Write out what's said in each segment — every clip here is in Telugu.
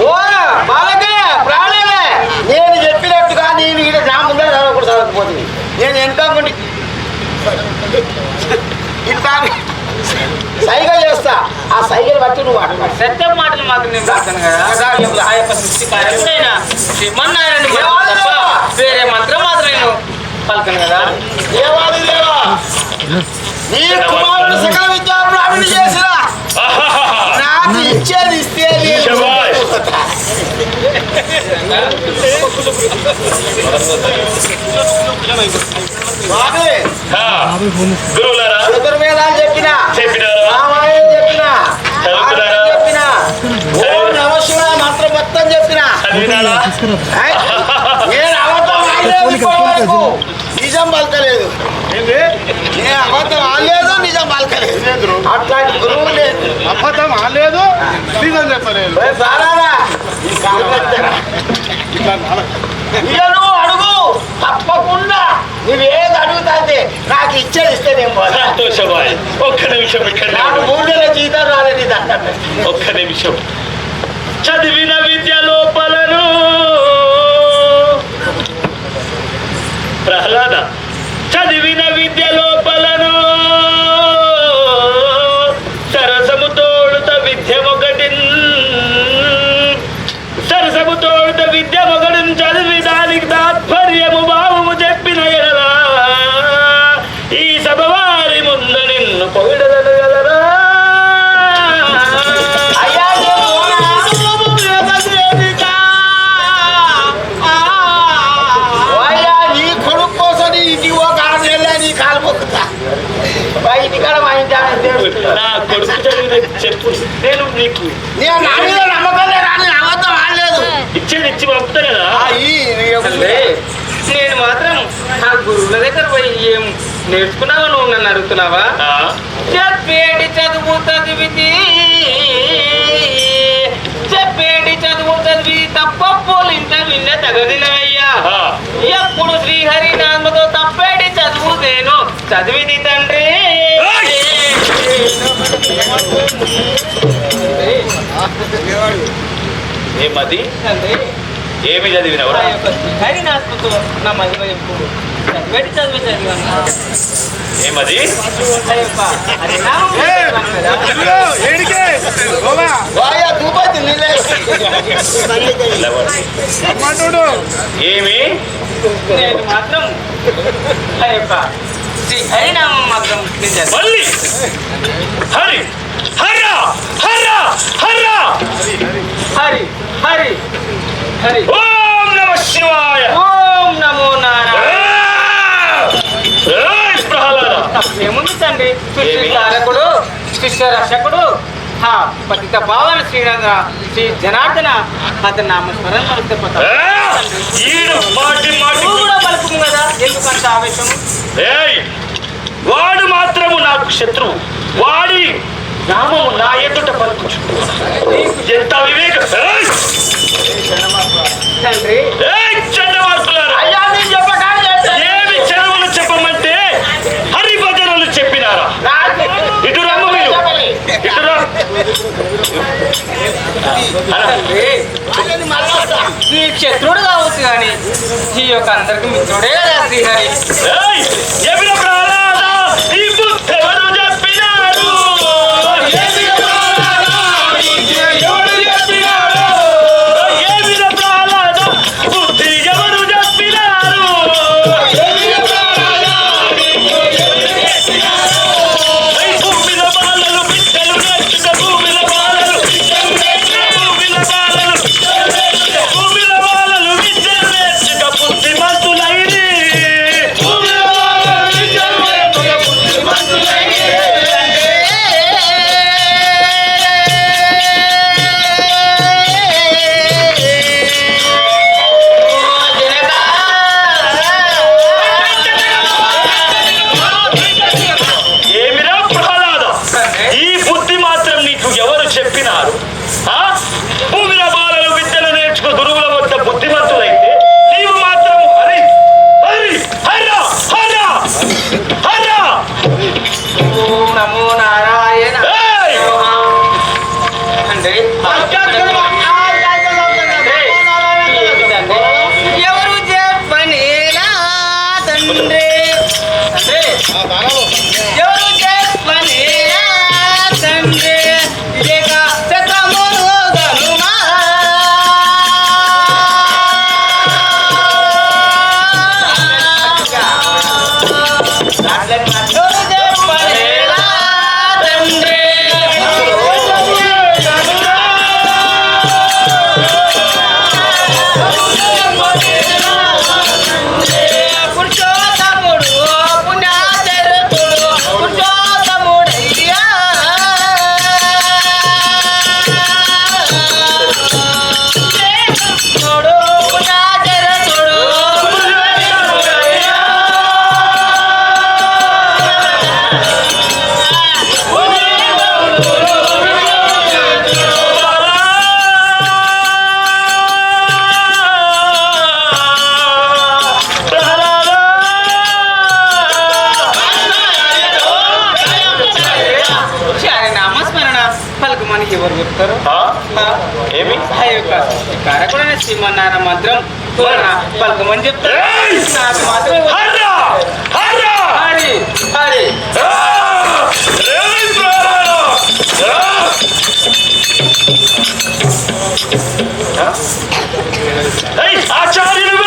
ఓ బాలకే ప్రాణమే నేను చెప్పినట్టుగా నేను ఇక్కడ నా ముందర చదవకూడదు చదవకపోతుంది నేను వెనకాకుండా ఇంత సైగలు చేస్తా. ఆ సైగలు బట్టి నువ్వు అడగాలి సత్యం మాటలు మాత్రం నేను రాస్తాను కదా. ఆ యొక్క సృష్టికారకుడైన శ్రీమన్నారాయణ మంత్రం తప్ప వేరే మంత్రం మాత్రం నేను పలకను కదా. దేవాది దేవా? నీ కుమారుడు సకల విద్యా ప్రావీణ్యం చేసిన నాకు ఇచ్చేది ఇస్తే గురువులారా చెప్పిన చెప్పిన ఓం నమ మంత్రం మొత్తం చెప్పిన నేను అబద్ధం ఆడలేదు నిజం పలకలేదు నేను అబద్ధం ఆడలేదు నిజం పలకలేదు అట్లాంటి గురువు లేదు అబద్ధం ఆలేదు నిజం చెప్పలేదు. నువ్వు అడుగు. తప్పకుండా నువ్వేది అడుగుతాంటే నాకు ఇచ్చేది ఇస్తే నేను సంతోషమాయ్ ఒక్క నిమిషం ఇక్కడ నాకు మూడు నెలల జీతం రాలేదు ఒక్క నిమిషం. చదివిన విద్య లోపలను. ప్రహ్లాద చదివిన విద్య లోపలను నా కొడుకు చెప్పు. నేను నీకు నా ఇచ్చేది ఇచ్చి పంపుతా కదా. నీ నేను మాత్రం ఆ గురువుల దగ్గర పోయి ఏం నేర్చుకున్నావా నువ్వు నన్ను అడుగుతున్నావా? చెప్పేటి చదువు చదివితి చెప్పేటి చదువు చదివి తప్ప పోలింట విన్న తగదినయ్యా ఆ. ఎప్పుడు శ్రీహరి నామతో తప్పేటి చదువు నేను చదివిది తండ్రి. అయ్యా దూపతి నీళ్ళే రమ్మంటుడు ఏమి? నేను మాత్రం శ్రీ హరినామం మాత్రం నేను చదివాను. మళ్ళీ. హరి. హర. హర. హర. హరి. హరి హరి. ఓం నమ శివాయ. ఓం నమో నారాయణ. ఏముంది తండ్రి? కారకుడు శిష్య రక్షకుడు హా పతిత భావన శ్రీరంగ శ్రీ జనార్దన అతని మాటి నువ్వు కూడా కదా ఎందుకంత ఆవేశం ఏయ్ వాడు మాత్రము నాకు శత్రువు. వాడి నామము నా ఎదుట పలుకుచు ఎంత వివేక. ఏమి చదువులు చెప్పమంటే హరిభజనలు చెప్పినారా నాకు ఇటు రమ్ము మీరు చెప్పలే. ఇటు రా. అలా. తండ్రి వాళ్ళని మళ్ళా వస్తా. ఈ శత్రుడు కావచ్చు కానీ ఈ యొక్క అందరికి మిత్రుడే శ్రీహరి సత్యమన్నారా మాత్రం పలకమని చెప్తారు నాకు మాత్రం హరి హరి ఆచార్యులు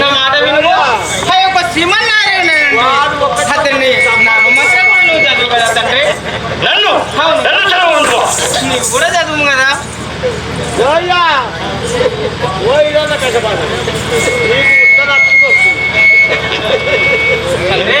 నా మాట విను ఆ కూడా చదువు కదా. తండ్రి నన్ను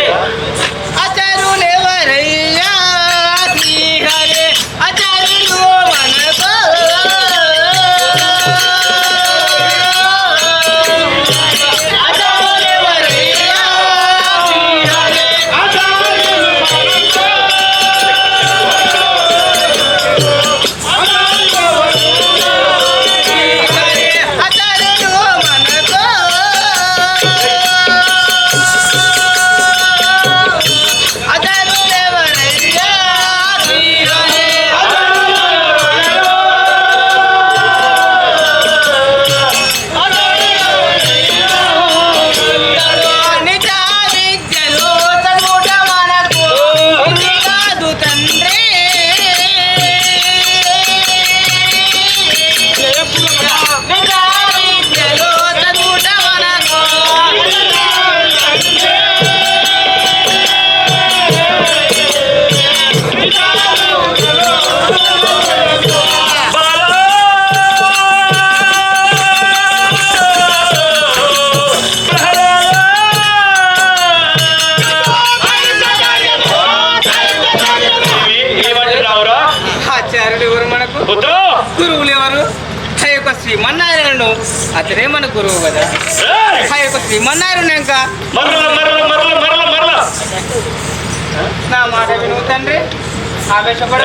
విమన్నారు ఇంకా. నా మాట వినువు తండ్రి. ఆవేశపడ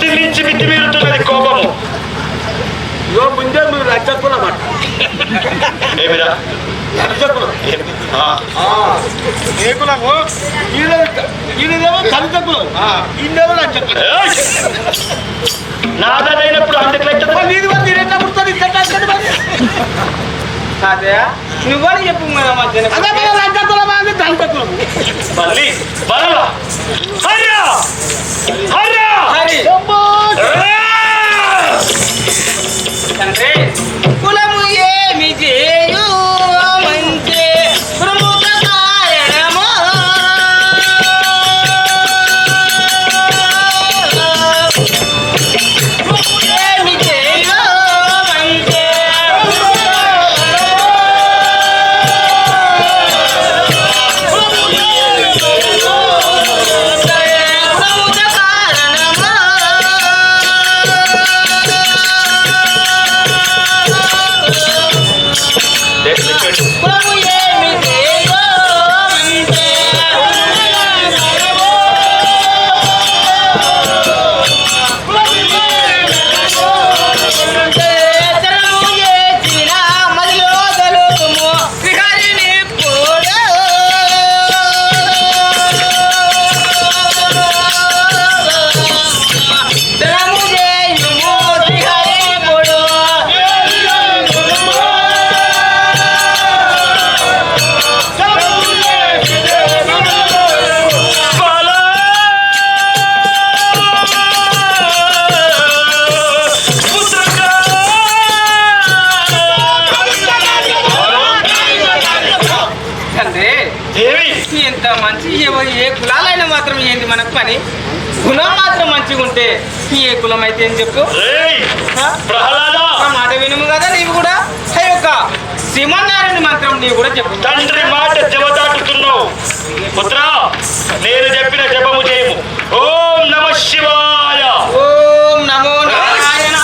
దృష్టి నుంచి మితిమీరుతున్నది కోపము. ఇదో ముందే మీరు రక్షకులమాట ఏమిరా? తల్లిదండ్రులు నాదైనప్పుడు అందుకు తాతయ్య నువ్వని చెప్పు మన మధ్యన అదే మన లంచకులమా అని దంతకులము మళ్ళీ మరలా హర్రా హర్రా హరి తండ్రి కులము పని. కులం మాత్రం మంచిగా ఉంటే ఏ కులం అయితే ఏం చెప్పు? మాట వినుము కదా నీవు కూడా? యొక్క సింహనారాయణ మంత్రం నీవు కూడా చెప్పు. తండ్రి మాట జవదాటుతున్నావు పుత్ర నేను చెప్పిన జపము చేయము. ఓం నమ శివాయ. ఓం నమో నారాయణ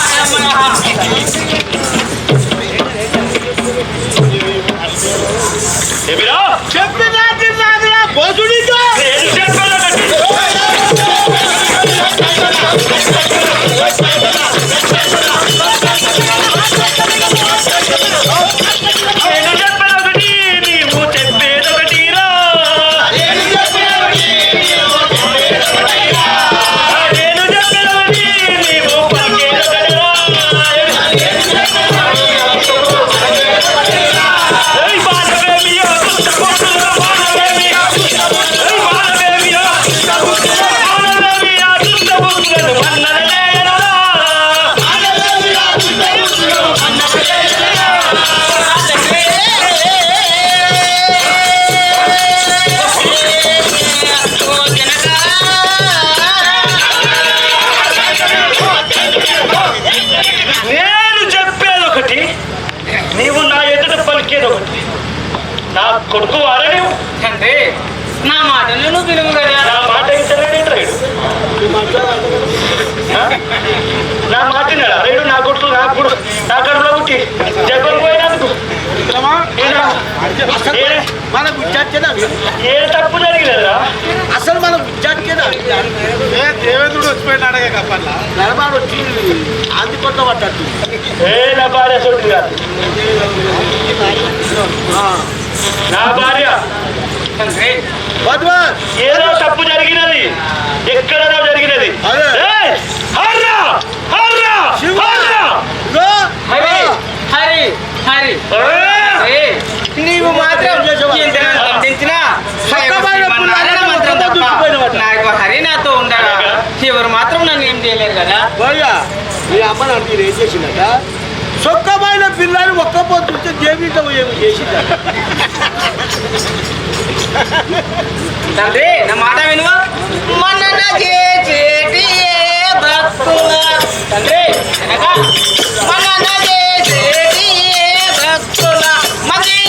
చెప్పినా ಬಂದ ఏ తప్పు జరిగినదా? అసలు ఏ దేవేంద్రుడు వచ్చిపోయిన అడగే కప్పల్లా నడబాడు వచ్చి ఆంది కొట్ట పడ్డట్టు. ఏ నా భార్య కాదు నా భార్య. ఏదో తప్పు జరిగినది. ఎక్కడనో జరిగినది! హర్రా! హర్రా! హరి నీవు మాత్రం ఎంత నాకు హరి నాతో ఉండగా ఎవరు మాత్రం నన్ను ఏం చేయలేరు కదా? భయ్యా మీ అమ్మ నాకు ఏం చేసిందట సొక్కమైన పిల్లని ఒక్క పొద్దుంటే దేవితో ఏమి చేసిందట తండ్రి నా మాట వినువ? ఏ భక్తుల. తండ్రి చేసేటి ఏ భక్తుల. మందిరమున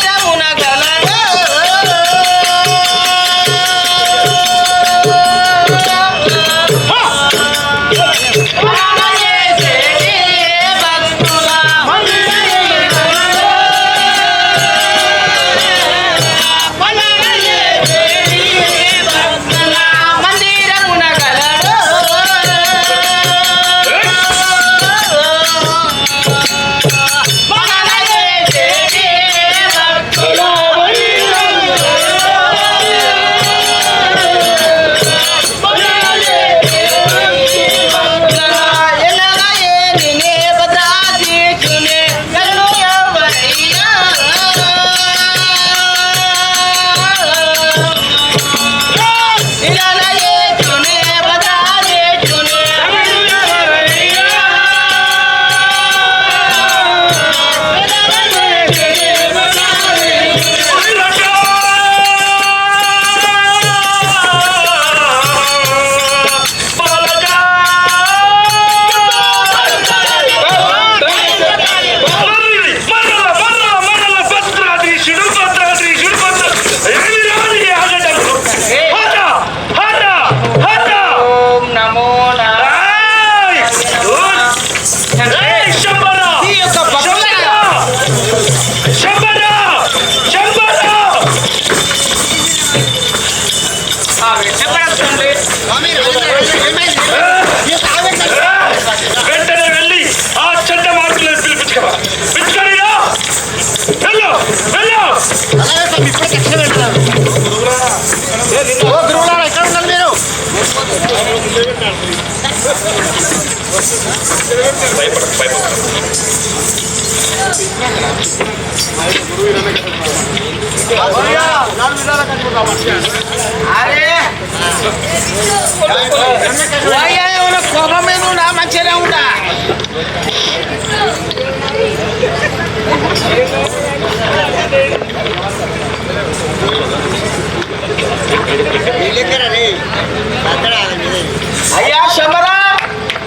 భయపడకు భయపడకు అరే వాయ్యా, ఉండా అయ్యా శబరా!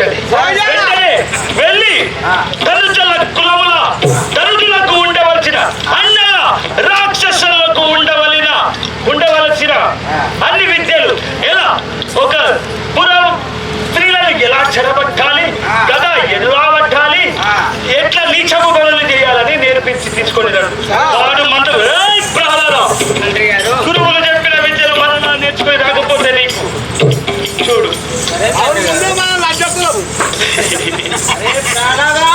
వెంటనే వెళ్ళి దళితుల కులముల దళితులకు ఉండవలసిన అన్నల రాక్షసులకు ఉండవలసిన ఉండవలసిన అన్ని విద్యలు. ఎలా? ఒక పురం స్త్రీలను ఎలా చెరబట్టాలి? కదా ఎలా పట్టాలి? ఎట్లా నీచము పనులు చేయాలని నేర్పించి తీసుకొని రండు. వాడు ఏయ్ ప్రహ్లాద! గురువులు చెప్పిన విద్యలు మరణ నేర్చుకుని రాకపోతే నీకు. చూడు. గురువులారా,